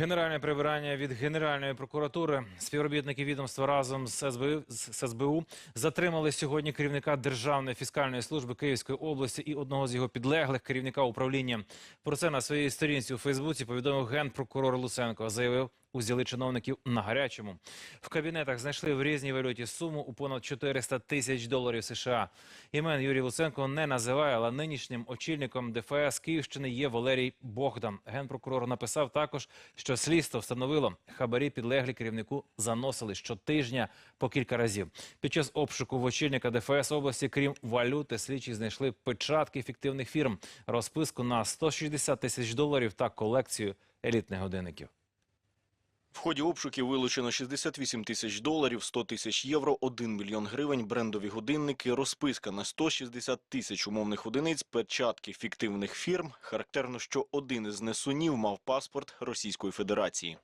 Генеральне прибирання від Генеральної прокуратури. Співробітники відомства разом з СБУ, з СБУ затримали сьогодні керівника Державної фіскальної служби Київської області і одного з його підлеглих керівника управління. Про це на своїй сторінці у Фейсбуці повідомив генпрокурор Луценко. Заявив, узяли чиновників на гарячому. В кабінетах знайшли в різній валюті суму у понад 400 тисяч доларів США. Імен Юрій Луценко не називає, але нинішнім очільником ДФС Київщини є Валерій Богдан. Генпрокурор написав також, що слідство встановило, хабарі підлеглі керівнику заносили щотижня по кілька разів. Під час обшуку в очільника ДФС області, крім валюти, слідчі знайшли печатки фіктивних фірм, розписку на 160 тисяч доларів та колекцію елітних годинників. В ході обшуків вилучено 68 тисяч доларів, 100 тисяч євро, 1 мільйон гривень, брендові годинники, розписка на 160 тисяч умовних одиниць, печатки фіктивних фірм. Характерно, що один із несунів мав паспорт Російської Федерації.